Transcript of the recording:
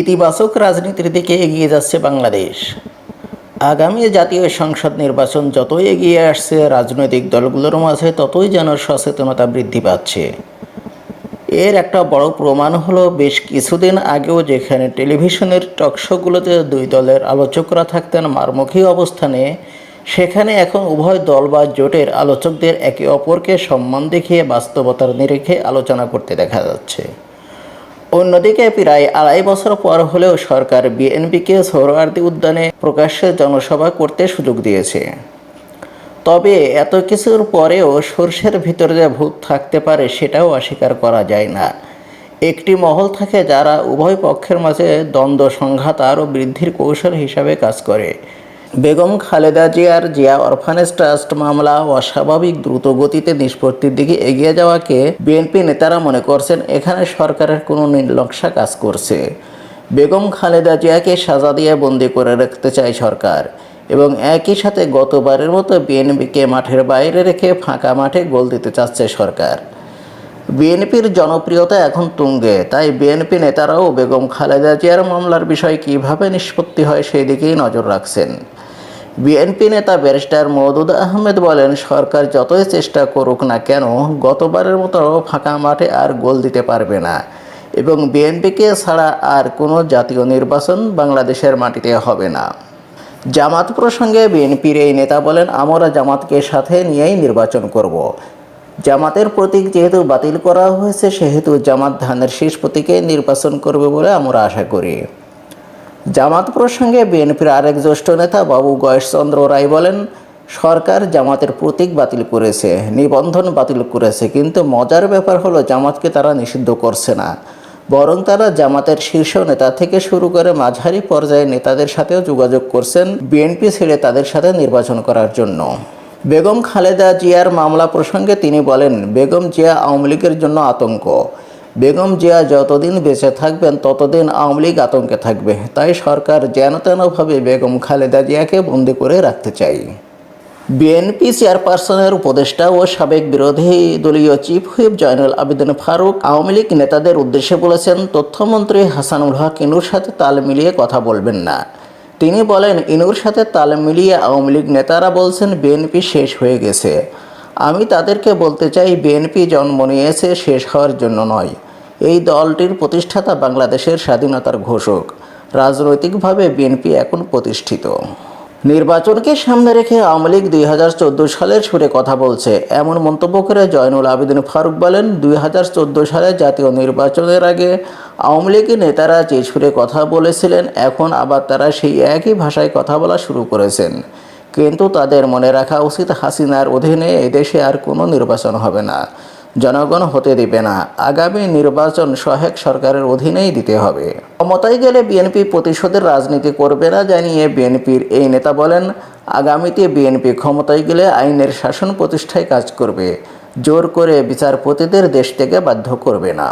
ইতিবাচক রাজনীতির দিকে এগিয়ে যাচ্ছে বাংলাদেশ। আগামী জাতীয় সংসদ নির্বাচন যতই এগিয়ে আসছে, রাজনৈতিক দলগুলোর মাঝে ততই যেন সচেতনতা বৃদ্ধি পাচ্ছে। এর একটা বড় প্রমাণ হলো, বেশ কিছুদিন আগেও যেখানে টেলিভিশনের টকশোগুলোতে দুই দলের আলোচকরা থাকতেন মারমুখী অবস্থানে, সেখানে এখন উভয় দল বা জোটের আলোচকদের একে অপরকে সম্মান দেখিয়ে বাস্তবতার নিরিখে আলোচনা করতে দেখা যাচ্ছে। অন্যদিকে প্রায় আড়াই বছর পর হলেও সরকার বিএনপিকে সোহরাওয়ার্দী উদ্যানে প্রকাশ্যে জনসভা করতে সুযোগ দিয়েছে। তবে এত কিছুর পরেও সর্ষের ভিতরে যে ভূত থাকতে পারে সেটাও অস্বীকার করা যায় না। একটি মহল থাকে যারা উভয় পক্ষের মাঝে দ্বন্দ্ব, সংঘাত আরও বৃদ্ধির কৌশল হিসাবে কাজ করে। বেগম খালেদা জিয়ার জিয়া অরফানেজ ট্রাস্ট মামলা অস্বাভাবিক দ্রুত গতিতে নিষ্পত্তির দিকে এগিয়ে যাওয়াকে বিএনপি নেতারা মনে করছেন এখানে সরকারের কোনো নকশা কাজ করছে। বেগম খালেদা জিয়াকে সাজা দিয়ে বন্দি করে রাখতে চায় সরকার এবং একই সাথে গতবারের মতো বিএনপিকে মাঠের বাইরে রেখে ফাঁকা মাঠে গোল দিতে চাচ্ছে সরকার। বিএনপির জনপ্রিয়তা এখন তুঙ্গে, তাই বিএনপি নেতারাও বেগম খালেদা জিয়ার মামলার বিষয় কীভাবে নিষ্পত্তি হয় সেই দিকেই নজর রাখছেন। বিএনপি নেতা ব্যারিস্টার মওদুদ আহমেদ বলেন, সরকার যতই চেষ্টা করুক না কেন, গতবারের মতো ফাঁকা মাঠে আর গোল দিতে পারবে না। এবং বিএনপিকে ছাড়া আর কোনো জাতীয় নির্বাচন বাংলাদেশের মাটিতে হবে না। জামাত প্রসঙ্গে বিএনপির এই নেতা বলেন, আমরা জামাতকে সাথে নিয়েই নির্বাচন করব। জামাতের প্রতীক যেহেতু বাতিল করা হয়েছে, সেহেতু জামাত ধানের শেষ প্রতীকে নির্বাচন করবে বলে আমরা আশা করি। জামাত প্রসঙ্গে বিএনপির আরেক জ্যেষ্ঠ নেতা বাবু গয়েশচন্দ্র রায় বলেন, সরকার জামাতের প্রতীক বাতিল করেছে, নিবন্ধন বাতিল করেছে, কিন্তু মজার ব্যাপার হলো জামাতকে তারা নিষিদ্ধ করছে না। বরং তারা জামাতের শীর্ষ নেতা থেকে শুরু করে মাঝারি পর্যায়ে নেতাদের সাথেও যোগাযোগ করছেন বিএনপি ছেড়ে তাদের সাথে নির্বাচন করার জন্য। বেগম খালেদা জিয়ার মামলা প্রসঙ্গে তিনি বলেন, বেগম জিয়া আওয়ামী লীগের জন্য আতঙ্ক। বেগম জিয়া যতদিন বেঁচে থাকবেন, ততদিন আওয়ামী লীগ আতঙ্কে থাকবে। তাই সরকার যেন তেনভাবে বেগম খালেদা জিয়াকে বন্দি করে রাখতে চাই বিএনপি চেয়ারপারসনের উপদেষ্টা ও সাবেক বিরোধী দলীয় চিফ হুইপ জয়নুল আবেদিন ফারুক আওয়ামী লীগ নেতাদের উদ্দেশ্যে বলেছেন, তথ্যমন্ত্রী হাসানুল হক ইনুর সাথে তাল মিলিয়ে কথা বলবেন না। তিনি বলেন, ইনুর সাথে তাল মিলিয়ে আওয়ামী লীগ নেতারা বলছেন, বিএনপি শেষ হয়ে গেছে। আমি তাদেরকে বলতে চাই, বিএনপি জন্ম নিয়েছে শেষ হওয়ার জন্য নয়। এই দলটির প্রতিষ্ঠাতা বাংলাদেশের স্বাধীনতার ঘোষক। রাজনৈতিকভাবে বিএনপি এখন প্রতিষ্ঠিত। নির্বাচনকে সামনে রেখে আওয়ামী লীগ দুই হাজার চোদ্দ সালের সুরে কথা বলছে। এমন মন্তব্য করে জয়নুল আবেদিন ফারুক বলেন, দুই হাজার চোদ্দ সালে জাতীয় নির্বাচনের আগে আওয়ামী লীগের নেতারা যে সুরে কথা বলেছিলেন, এখন আবার তারা সেই একই ভাষায় কথা বলা শুরু করেছেন। কিন্তু তাদের মনে রাখা উচিত হাসিনার অধীনে এদেশে আর কোনো নির্বাচন হবে না। জনগণ হতে দিবে না। আগামী নির্বাচন সহায়ক সরকারের অধীনেই দিতে হবে। ক্ষমতায় গেলে বিএনপি প্রতিশোধের রাজনীতি করবে না জানিয়ে বিএনপির এই নেতা বলেন, আগামীতে বিএনপি ক্ষমতায় গেলে আইনের শাসন প্রতিষ্ঠায় কাজ করবে। জোর করে বিচারপতিদের দেশ থেকে বাধ্য করবে না।